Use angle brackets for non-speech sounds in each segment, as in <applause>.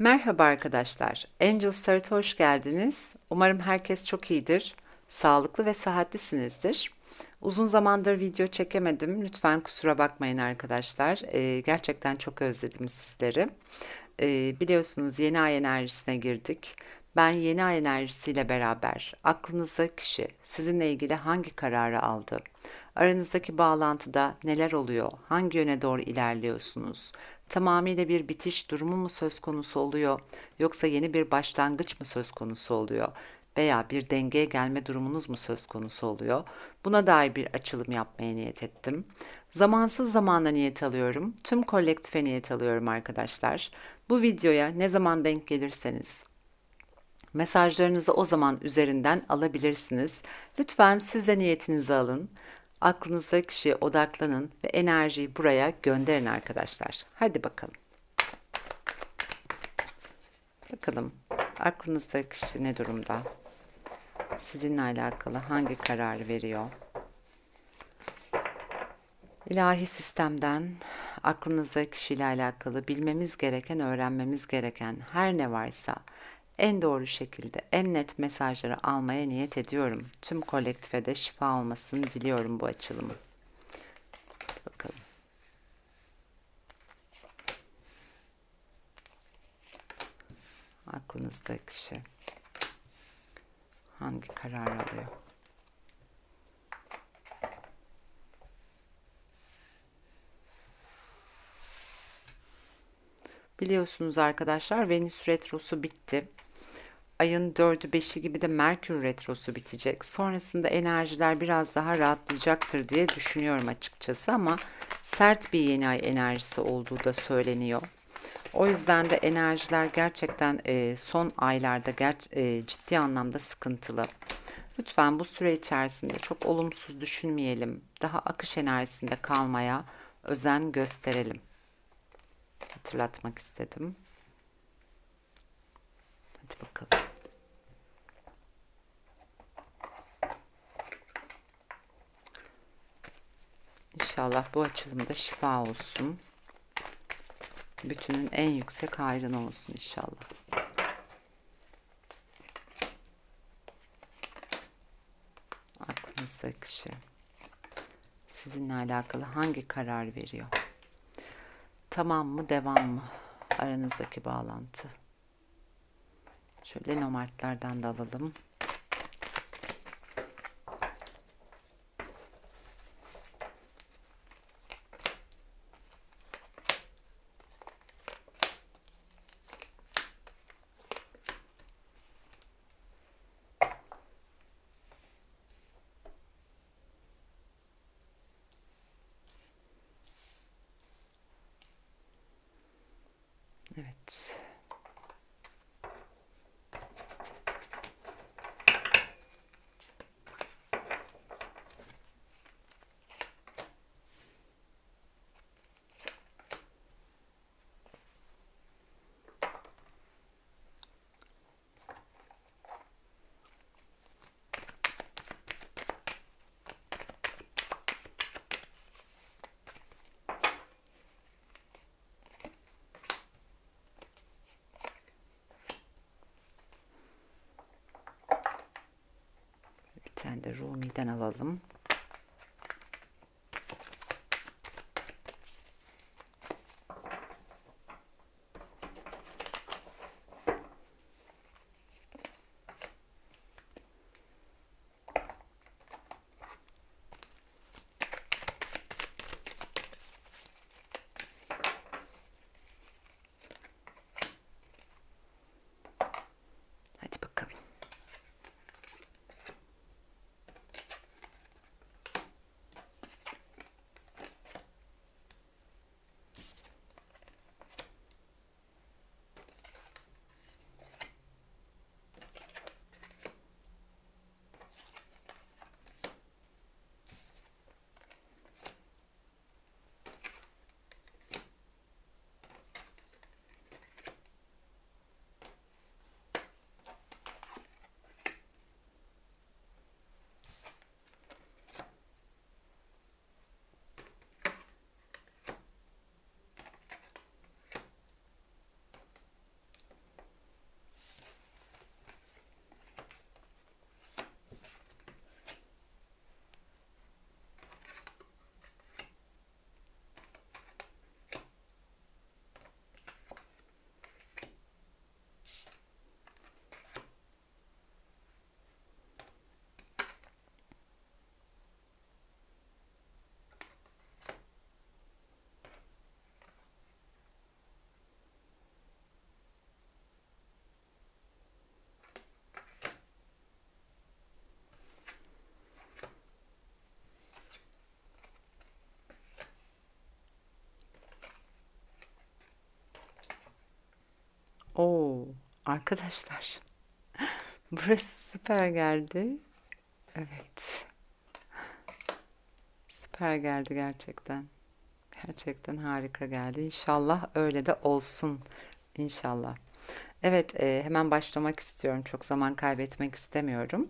Merhaba arkadaşlar. Angels Tarot'a hoş geldiniz. Umarım herkes çok iyidir. Sağlıklı ve sıhhatlisinizdir. Uzun zamandır video çekemedim. Lütfen kusura bakmayın arkadaşlar. Ee, gerçekten çok özledim sizleri. Ee, biliyorsunuz yeni ay enerjisine girdik. Ben yeni ay enerjisiyle beraber aklınızda kişi sizinle ilgili hangi kararı aldı? Aranızdaki bağlantıda neler oluyor? Hangi yöne doğru ilerliyorsunuz? Tamamıyla bir bitiş durumu mu söz konusu oluyor? Yoksa yeni bir başlangıç mı söz konusu oluyor? Veya bir dengeye gelme durumunuz mu söz konusu oluyor? Buna dair bir açılım yapmaya niyet ettim. Zamansız zamanda niyet alıyorum. Tüm kolektife niyet alıyorum arkadaşlar. Bu videoya ne zaman denk gelirseniz mesajlarınızı o zaman üzerinden alabilirsiniz. Lütfen siz de niyetinizi alın. Aklınızdaki kişiye odaklanın ve enerjiyi buraya gönderin arkadaşlar. Hadi bakalım. Bakalım aklınızdaki kişi ne durumda? Sizinle alakalı hangi kararı veriyor? İlahi sistemden aklınızdaki kişiyle alakalı bilmemiz gereken, öğrenmemiz gereken her ne varsa en doğru şekilde en net mesajları almaya niyet ediyorum. Tüm kolektife de şifa olmasını diliyorum bu açılımı. Bakalım. Aklınızdaki kişi hangi karar alıyor? Biliyorsunuz arkadaşlar Venüs retrosu bitti ayın 4'ü 5'i gibi de Merkür Retrosu bitecek. Sonrasında enerjiler biraz daha rahatlayacaktır diye düşünüyorum açıkçası ama sert bir yeni ay enerjisi olduğu da söyleniyor. O yüzden de enerjiler gerçekten e, son aylarda ger e, ciddi anlamda sıkıntılı. Lütfen bu süre içerisinde çok olumsuz düşünmeyelim. Daha akış enerjisinde kalmaya özen gösterelim. Hatırlatmak istedim. Hadi bakalım. İnşallah bu açılımda şifa olsun. Bütünün en yüksek hayrına olsun inşallah. Aklınızdaki kişi sizinle alakalı hangi karar veriyor? Tamam mı, devam mı? Aranızdaki bağlantı. Şöyle nomartlardan da alalım. Evet. tane de Rumi'den alalım. Oo, arkadaşlar. <laughs> Burası süper geldi. Evet. Süper geldi gerçekten. Gerçekten harika geldi. İnşallah öyle de olsun. İnşallah. Evet, e, hemen başlamak istiyorum. Çok zaman kaybetmek istemiyorum.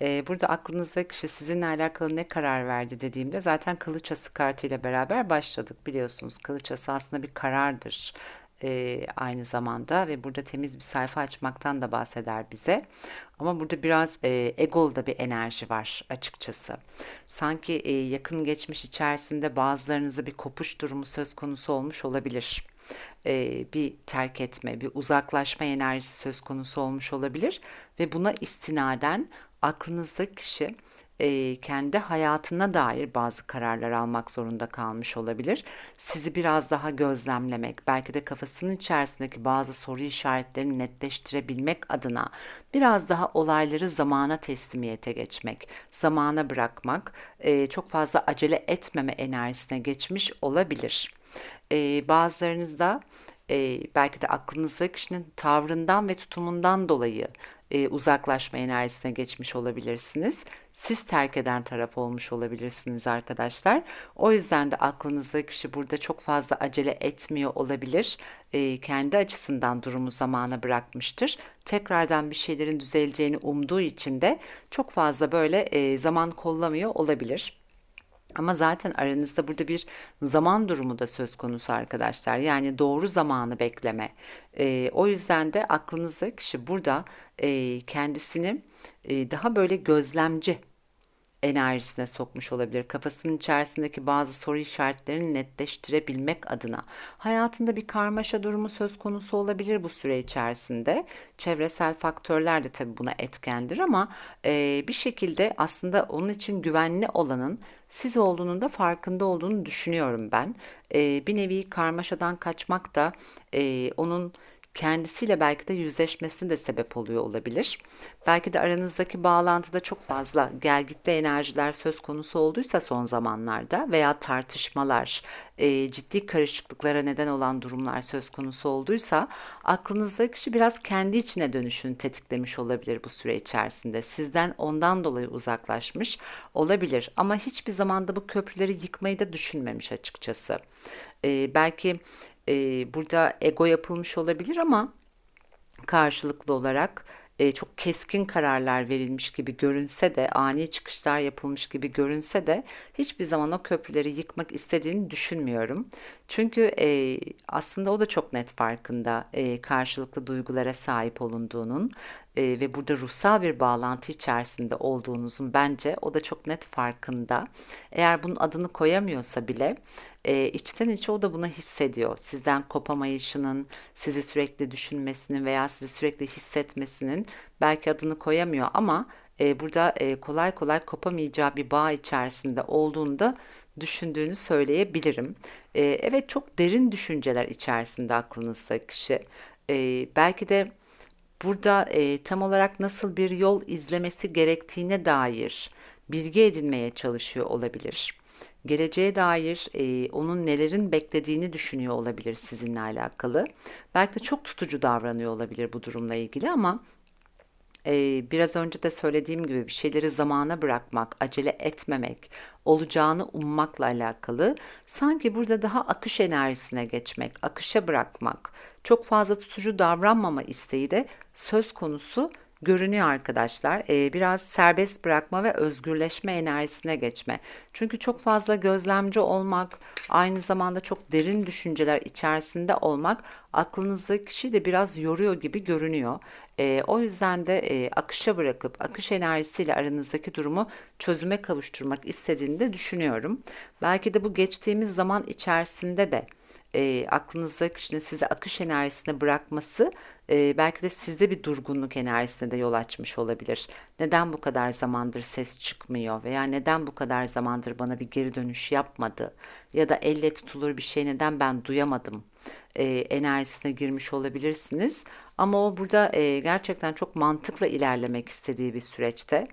E, burada aklınızdaki kişi sizinle alakalı ne karar verdi dediğimde zaten kılıç ası kartıyla beraber başladık. Biliyorsunuz kılıç ası aslında bir karardır. E, aynı zamanda ve burada temiz bir sayfa açmaktan da bahseder bize. Ama burada biraz e, egolu da bir enerji var açıkçası. Sanki e, yakın geçmiş içerisinde bazılarınızda bir kopuş durumu söz konusu olmuş olabilir e, bir terk etme, bir uzaklaşma enerjisi söz konusu olmuş olabilir ve buna istinaden aklınızdaki kişi e, kendi hayatına dair bazı kararlar almak zorunda kalmış olabilir. Sizi biraz daha gözlemlemek, belki de kafasının içerisindeki bazı soru işaretlerini netleştirebilmek adına biraz daha olayları zamana teslimiyete geçmek, zamana bırakmak, e, çok fazla acele etmeme enerjisine geçmiş olabilir. E, e, belki de aklınızdaki kişinin tavrından ve tutumundan dolayı e, uzaklaşma enerjisine geçmiş olabilirsiniz. Siz terk eden taraf olmuş olabilirsiniz arkadaşlar. O yüzden de aklınızdaki kişi burada çok fazla acele etmiyor olabilir. E, kendi açısından durumu zamana bırakmıştır. Tekrardan bir şeylerin düzeleceğini umduğu için de çok fazla böyle e, zaman kollamıyor olabilir. Ama zaten aranızda burada bir zaman durumu da söz konusu arkadaşlar. Yani doğru zamanı bekleme. E, o yüzden de aklınızda kişi burada e, kendisini e, daha böyle gözlemci enerjisine sokmuş olabilir. Kafasının içerisindeki bazı soru işaretlerini netleştirebilmek adına. Hayatında bir karmaşa durumu söz konusu olabilir bu süre içerisinde. Çevresel faktörler de tabii buna etkendir ama e, bir şekilde aslında onun için güvenli olanın siz olduğunun da farkında olduğunu düşünüyorum ben. E, bir nevi karmaşadan kaçmak da e, onun kendisiyle belki de yüzleşmesine de sebep oluyor olabilir. Belki de aranızdaki bağlantıda çok fazla gelgitli enerjiler söz konusu olduysa son zamanlarda veya tartışmalar, e, ciddi karışıklıklara neden olan durumlar söz konusu olduysa aklınızdaki kişi biraz kendi içine dönüşünü tetiklemiş olabilir bu süre içerisinde. Sizden ondan dolayı uzaklaşmış olabilir ama hiçbir zamanda bu köprüleri yıkmayı da düşünmemiş açıkçası. E, belki e, burada ego yapılmış olabilir ama karşılıklı olarak e, çok keskin kararlar verilmiş gibi görünse de ani çıkışlar yapılmış gibi görünse de hiçbir zaman o köprüleri yıkmak istediğini düşünmüyorum. Çünkü e, aslında o da çok net farkında e, karşılıklı duygulara sahip olunduğunun e, ve burada ruhsal bir bağlantı içerisinde olduğunuzun bence o da çok net farkında. Eğer bunun adını koyamıyorsa bile e, içten içe o da bunu hissediyor. Sizden kopamayışının, sizi sürekli düşünmesinin veya sizi sürekli hissetmesinin belki adını koyamıyor ama e, burada e, kolay kolay kopamayacağı bir bağ içerisinde olduğunda düşündüğünü söyleyebilirim. E, evet çok derin düşünceler içerisinde aklınızda kişi. E, belki de burada e, tam olarak nasıl bir yol izlemesi gerektiğine dair bilgi edinmeye çalışıyor olabilir geleceğe dair e, onun nelerin beklediğini düşünüyor olabilir sizinle alakalı. Belki de çok tutucu davranıyor olabilir bu durumla ilgili ama e, biraz önce de söylediğim gibi bir şeyleri zamana bırakmak, acele etmemek, olacağını ummakla alakalı. Sanki burada daha akış enerjisine geçmek, akışa bırakmak, çok fazla tutucu davranmama isteği de söz konusu görünüyor arkadaşlar. Ee, biraz serbest bırakma ve özgürleşme enerjisine geçme. Çünkü çok fazla gözlemci olmak, aynı zamanda çok derin düşünceler içerisinde olmak aklınızdaki kişi de biraz yoruyor gibi görünüyor. E, o yüzden de e, akışa bırakıp akış enerjisiyle aranızdaki durumu çözüme kavuşturmak istediğini de düşünüyorum. Belki de bu geçtiğimiz zaman içerisinde de e, aklınızdaki kişinin size akış enerjisine bırakması e, belki de sizde bir durgunluk enerjisine de yol açmış olabilir. Neden bu kadar zamandır ses çıkmıyor veya neden bu kadar zamandır bana bir geri dönüş yapmadı ya da elle tutulur bir şey neden ben duyamadım e, enerjisine girmiş olabilirsiniz. Ama o burada e, gerçekten çok mantıkla ilerlemek istediği bir süreçte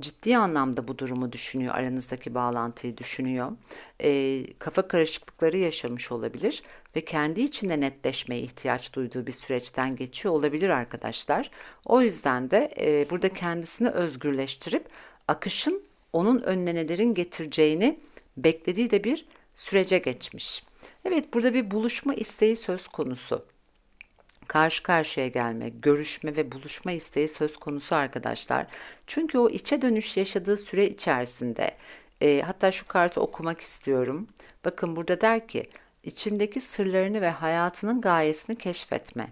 ciddi anlamda bu durumu düşünüyor, aranızdaki bağlantıyı düşünüyor. E, kafa karışıklıkları yaşamış olabilir. ve kendi içinde netleşmeye ihtiyaç duyduğu bir süreçten geçiyor olabilir arkadaşlar. O yüzden de e, burada kendisini özgürleştirip akışın onun önüne nelerin getireceğini beklediği de bir sürece geçmiş. Evet burada bir buluşma isteği söz konusu karşı karşıya gelme, görüşme ve buluşma isteği söz konusu arkadaşlar. Çünkü o içe dönüş yaşadığı süre içerisinde e, hatta şu kartı okumak istiyorum. Bakın burada der ki içindeki sırlarını ve hayatının gayesini keşfetme.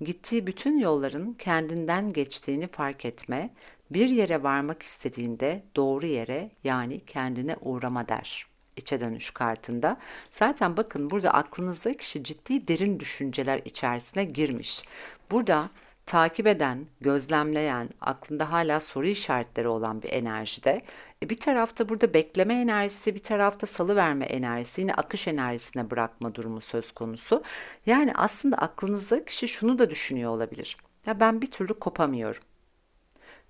Gittiği bütün yolların kendinden geçtiğini fark etme. Bir yere varmak istediğinde doğru yere yani kendine uğrama der içe dönüş kartında. Zaten bakın burada aklınızdaki kişi ciddi derin düşünceler içerisine girmiş. Burada takip eden, gözlemleyen, aklında hala soru işaretleri olan bir enerjide. E bir tarafta burada bekleme enerjisi, bir tarafta salı verme enerjisi, yine akış enerjisine bırakma durumu söz konusu. Yani aslında aklınızdaki kişi şunu da düşünüyor olabilir. Ya ben bir türlü kopamıyorum.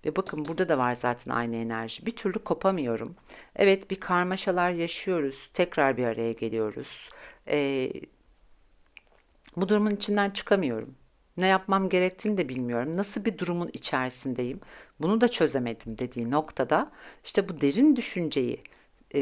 Ve bakın burada da var zaten aynı enerji. Bir türlü kopamıyorum. Evet bir karmaşalar yaşıyoruz. Tekrar bir araya geliyoruz. Ee, bu durumun içinden çıkamıyorum. Ne yapmam gerektiğini de bilmiyorum. Nasıl bir durumun içerisindeyim? Bunu da çözemedim dediği noktada işte bu derin düşünceyi, e,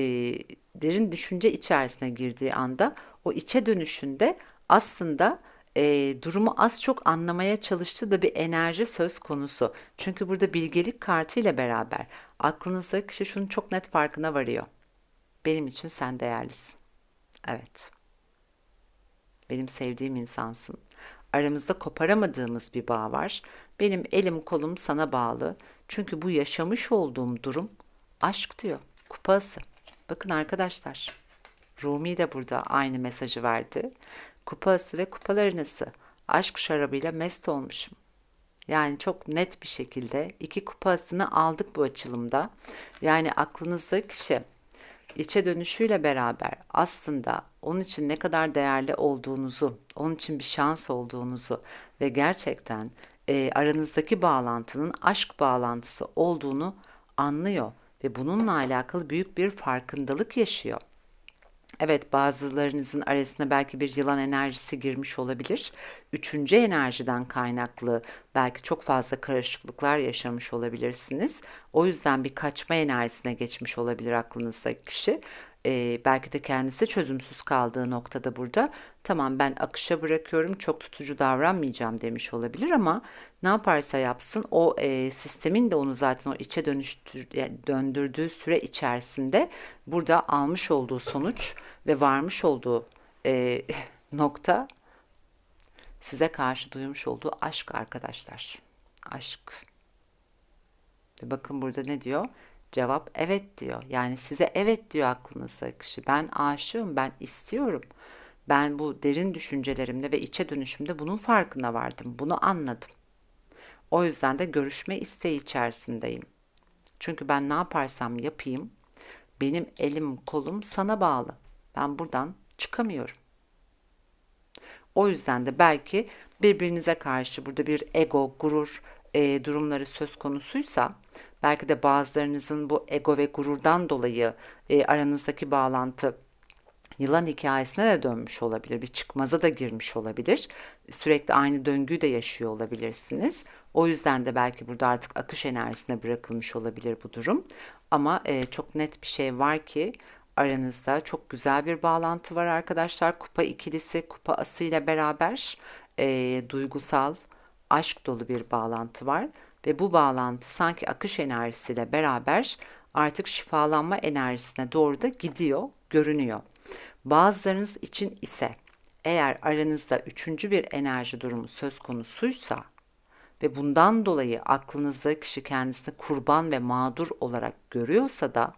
derin düşünce içerisine girdiği anda o içe dönüşünde aslında e, durumu az çok anlamaya çalıştığı da bir enerji söz konusu. Çünkü burada bilgelik kartı ile beraber aklınızdaki kişi şunun çok net farkına varıyor. Benim için sen değerlisin. Evet. Benim sevdiğim insansın. Aramızda koparamadığımız bir bağ var. Benim elim kolum sana bağlı. Çünkü bu yaşamış olduğum durum aşk diyor. Kupası. Bakın arkadaşlar. Rumi de burada aynı mesajı verdi kupası ve kupalarınızı aşk şarabıyla mest olmuşum. Yani çok net bir şekilde iki kupasını aldık bu açılımda. Yani aklınızdaki kişi içe dönüşüyle beraber aslında onun için ne kadar değerli olduğunuzu, onun için bir şans olduğunuzu ve gerçekten e, aranızdaki bağlantının aşk bağlantısı olduğunu anlıyor ve bununla alakalı büyük bir farkındalık yaşıyor. Evet bazılarınızın arasına belki bir yılan enerjisi girmiş olabilir. Üçüncü enerjiden kaynaklı belki çok fazla karışıklıklar yaşamış olabilirsiniz. O yüzden bir kaçma enerjisine geçmiş olabilir aklınızdaki kişi e, belki de kendisi çözümsüz kaldığı noktada burada tamam ben akışa bırakıyorum çok tutucu davranmayacağım demiş olabilir ama ne yaparsa yapsın o e, sistemin de onu zaten o içe dönüştür, döndürdüğü süre içerisinde burada almış olduğu sonuç ve varmış olduğu e, <laughs> nokta size karşı duymuş olduğu aşk arkadaşlar. Aşk. Bakın burada ne diyor? Cevap evet diyor. Yani size evet diyor aklınızda kişi. Ben aşığım, ben istiyorum. Ben bu derin düşüncelerimde ve içe dönüşümde bunun farkına vardım. Bunu anladım. O yüzden de görüşme isteği içerisindeyim. Çünkü ben ne yaparsam yapayım benim elim kolum sana bağlı. Ben buradan çıkamıyorum. O yüzden de belki birbirinize karşı burada bir ego, gurur e, durumları söz konusuysa belki de bazılarınızın bu ego ve gururdan dolayı e, aranızdaki bağlantı yılan hikayesine de dönmüş olabilir. Bir çıkmaza da girmiş olabilir. Sürekli aynı döngüyü de yaşıyor olabilirsiniz. O yüzden de belki burada artık akış enerjisine bırakılmış olabilir bu durum. Ama e, çok net bir şey var ki aranızda çok güzel bir bağlantı var arkadaşlar. Kupa ikilisi, kupa ası ile beraber e, duygusal, aşk dolu bir bağlantı var ve bu bağlantı sanki akış enerjisiyle beraber artık şifalanma enerjisine doğru da gidiyor, görünüyor. Bazılarınız için ise eğer aranızda üçüncü bir enerji durumu söz konusuysa ve bundan dolayı aklınızda kişi kendisini kurban ve mağdur olarak görüyorsa da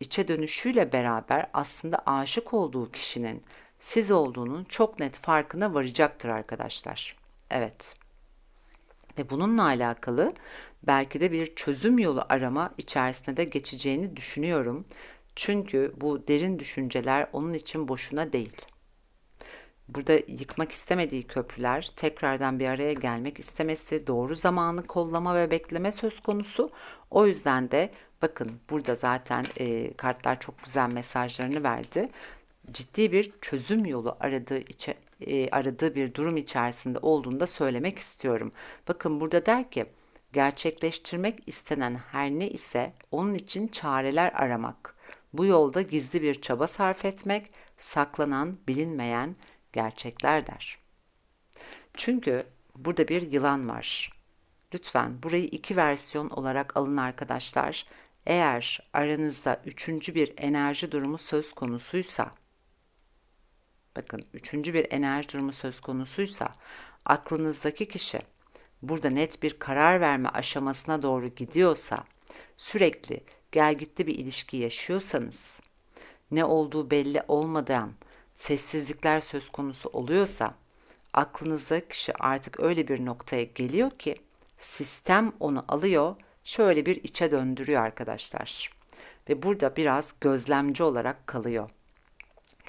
içe dönüşüyle beraber aslında aşık olduğu kişinin siz olduğunun çok net farkına varacaktır arkadaşlar. Evet ve bununla alakalı belki de bir çözüm yolu arama içerisinde de geçeceğini düşünüyorum. Çünkü bu derin düşünceler onun için boşuna değil. Burada yıkmak istemediği köprüler, tekrardan bir araya gelmek istemesi, doğru zamanı kollama ve bekleme söz konusu. O yüzden de bakın burada zaten e, kartlar çok güzel mesajlarını verdi. Ciddi bir çözüm yolu aradığı içe e, aradığı bir durum içerisinde olduğunu da söylemek istiyorum. Bakın burada der ki gerçekleştirmek istenen her ne ise onun için çareler aramak. Bu yolda gizli bir çaba sarf etmek, saklanan, bilinmeyen gerçekler der. Çünkü burada bir yılan var. Lütfen burayı iki versiyon olarak alın arkadaşlar. Eğer aranızda üçüncü bir enerji durumu söz konusuysa, bakın üçüncü bir enerji durumu söz konusuysa, aklınızdaki kişi burada net bir karar verme aşamasına doğru gidiyorsa, sürekli gel gitti bir ilişki yaşıyorsanız, ne olduğu belli olmadan sessizlikler söz konusu oluyorsa, aklınızdaki kişi artık öyle bir noktaya geliyor ki, sistem onu alıyor, şöyle bir içe döndürüyor arkadaşlar. Ve burada biraz gözlemci olarak kalıyor.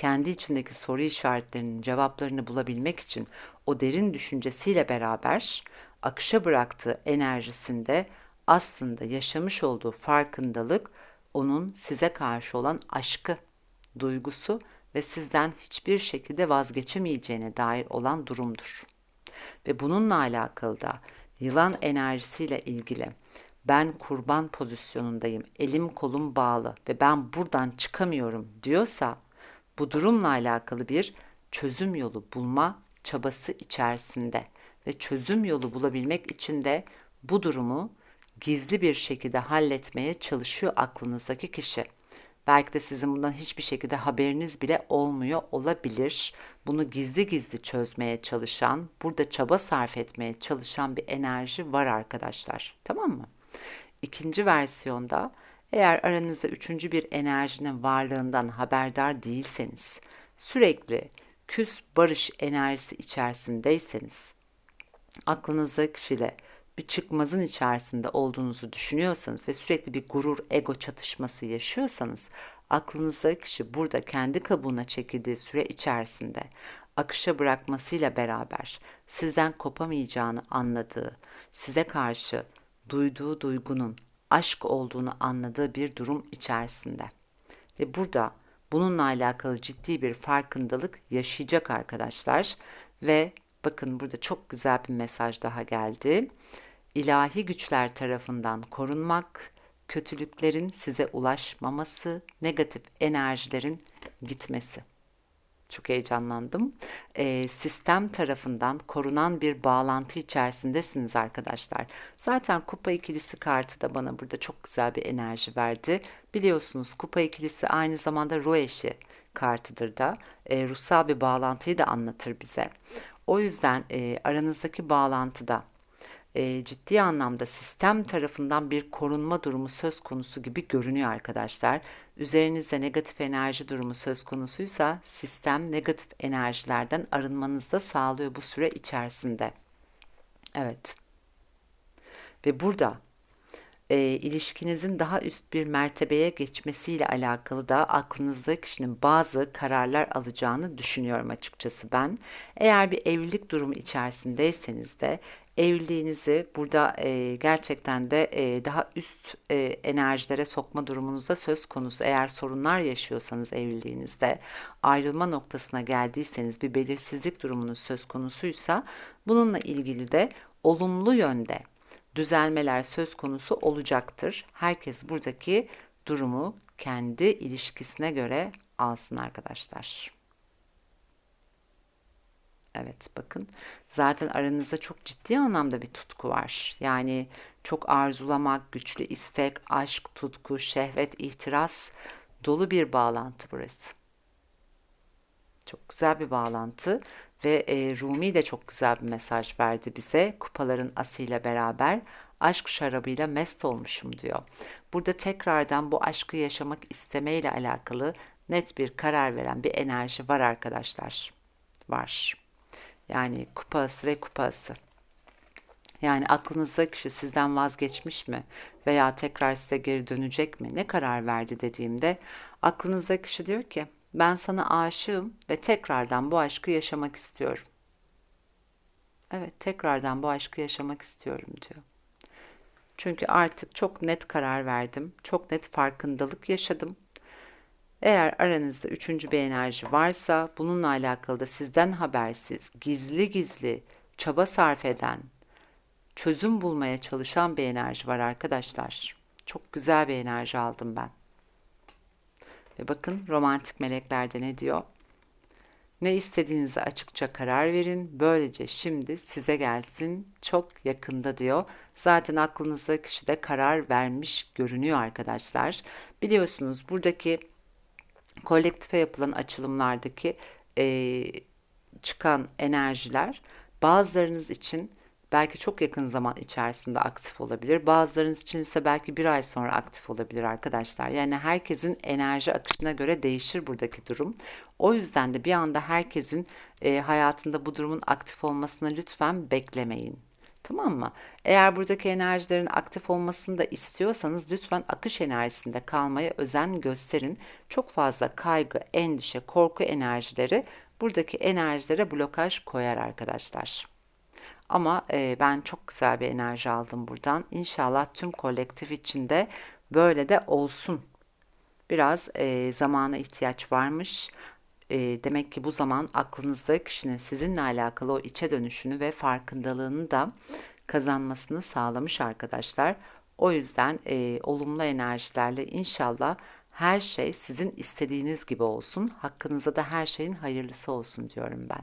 Kendi içindeki soru işaretlerinin cevaplarını bulabilmek için o derin düşüncesiyle beraber akışa bıraktığı enerjisinde aslında yaşamış olduğu farkındalık onun size karşı olan aşkı, duygusu ve sizden hiçbir şekilde vazgeçemeyeceğine dair olan durumdur. Ve bununla alakalı da yılan enerjisiyle ilgili ben kurban pozisyonundayım, elim kolum bağlı ve ben buradan çıkamıyorum diyorsa bu durumla alakalı bir çözüm yolu bulma çabası içerisinde ve çözüm yolu bulabilmek için de bu durumu gizli bir şekilde halletmeye çalışıyor aklınızdaki kişi. Belki de sizin bundan hiçbir şekilde haberiniz bile olmuyor olabilir. Bunu gizli gizli çözmeye çalışan, burada çaba sarf etmeye çalışan bir enerji var arkadaşlar. Tamam mı? İkinci versiyonda eğer aranızda üçüncü bir enerjinin varlığından haberdar değilseniz, sürekli küs barış enerjisi içerisindeyseniz, aklınızdaki kişiyle bir çıkmazın içerisinde olduğunuzu düşünüyorsanız ve sürekli bir gurur, ego çatışması yaşıyorsanız aklınızdaki kişi burada kendi kabuğuna çekildiği süre içerisinde akışa bırakmasıyla beraber sizden kopamayacağını anladığı, size karşı duyduğu duygunun aşk olduğunu anladığı bir durum içerisinde. Ve burada bununla alakalı ciddi bir farkındalık yaşayacak arkadaşlar ve bakın burada çok güzel bir mesaj daha geldi ilahi güçler tarafından korunmak, kötülüklerin size ulaşmaması, negatif enerjilerin gitmesi. Çok heyecanlandım. E, sistem tarafından korunan bir bağlantı içerisindesiniz arkadaşlar. Zaten kupa ikilisi kartı da bana burada çok güzel bir enerji verdi. Biliyorsunuz kupa ikilisi aynı zamanda ruh eşi kartıdır da. E, ruhsal bir bağlantıyı da anlatır bize. O yüzden e, aranızdaki bağlantıda e, ciddi anlamda sistem tarafından bir korunma durumu söz konusu gibi görünüyor arkadaşlar. Üzerinizde negatif enerji durumu söz konusuysa sistem negatif enerjilerden arınmanızı da sağlıyor bu süre içerisinde. Evet. Ve burada e, ilişkinizin daha üst bir mertebeye geçmesiyle alakalı da aklınızda kişinin bazı kararlar alacağını düşünüyorum açıkçası ben. Eğer bir evlilik durumu içerisindeyseniz de evliliğinizi burada e, gerçekten de e, daha üst e, enerjilere sokma durumunuzda söz konusu. Eğer sorunlar yaşıyorsanız evliliğinizde ayrılma noktasına geldiyseniz bir belirsizlik durumunuz söz konusuysa bununla ilgili de olumlu yönde düzelmeler söz konusu olacaktır. Herkes buradaki durumu kendi ilişkisine göre alsın arkadaşlar. Evet bakın zaten aranızda çok ciddi anlamda bir tutku var. Yani çok arzulamak, güçlü istek, aşk, tutku, şehvet, ihtiras dolu bir bağlantı burası. Çok güzel bir bağlantı ve e, Rumi de çok güzel bir mesaj verdi bize. Kupaların asıyla beraber aşk şarabıyla mest olmuşum diyor. Burada tekrardan bu aşkı yaşamak istemeyle alakalı net bir karar veren bir enerji var arkadaşlar. Var. Yani kupası ve kupası. Yani aklınızda kişi sizden vazgeçmiş mi veya tekrar size geri dönecek mi? Ne karar verdi dediğimde aklınızda kişi diyor ki ben sana aşığım ve tekrardan bu aşkı yaşamak istiyorum. Evet, tekrardan bu aşkı yaşamak istiyorum diyor. Çünkü artık çok net karar verdim. Çok net farkındalık yaşadım. Eğer aranızda üçüncü bir enerji varsa bununla alakalı da sizden habersiz, gizli gizli çaba sarf eden, çözüm bulmaya çalışan bir enerji var arkadaşlar. Çok güzel bir enerji aldım ben. Ve bakın romantik meleklerde ne diyor? Ne istediğinize açıkça karar verin. Böylece şimdi size gelsin çok yakında diyor. Zaten aklınızda kişi de karar vermiş görünüyor arkadaşlar. Biliyorsunuz buradaki kolektife yapılan açılımlardaki e, çıkan enerjiler bazılarınız için belki çok yakın zaman içerisinde aktif olabilir. Bazılarınız için ise belki bir ay sonra aktif olabilir arkadaşlar. Yani herkesin enerji akışına göre değişir buradaki durum. O yüzden de bir anda herkesin e, hayatında bu durumun aktif olmasını lütfen beklemeyin. Tamam mı? Eğer buradaki enerjilerin aktif olmasını da istiyorsanız lütfen akış enerjisinde kalmaya özen gösterin. Çok fazla kaygı, endişe, korku enerjileri buradaki enerjilere blokaj koyar arkadaşlar. Ama e, ben çok güzel bir enerji aldım buradan. İnşallah tüm kolektif içinde böyle de olsun. Biraz e, zamana ihtiyaç varmış. E, demek ki bu zaman aklınızda kişinin sizinle alakalı o içe dönüşünü ve farkındalığını da kazanmasını sağlamış arkadaşlar. O yüzden e, olumlu enerjilerle inşallah her şey sizin istediğiniz gibi olsun. Hakkınıza da her şeyin hayırlısı olsun diyorum ben.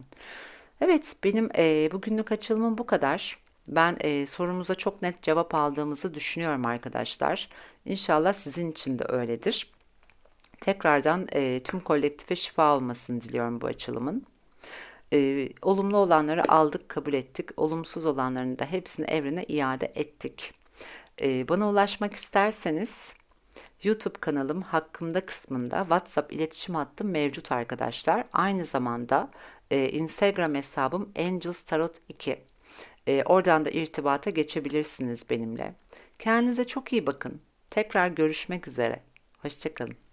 Evet, benim e, bugünlük açılımım bu kadar. Ben e, sorumuza çok net cevap aldığımızı düşünüyorum arkadaşlar. İnşallah sizin için de öyledir. Tekrardan e, tüm kolektife şifa olmasını diliyorum bu açılımın. E, olumlu olanları aldık, kabul ettik. Olumsuz olanlarını da hepsini evrene iade ettik. E, bana ulaşmak isterseniz YouTube kanalım hakkımda kısmında WhatsApp iletişim hattım mevcut arkadaşlar. Aynı zamanda e, Instagram hesabım Angels Tarot 2. E, oradan da irtibata geçebilirsiniz benimle. Kendinize çok iyi bakın. Tekrar görüşmek üzere. Hoşçakalın.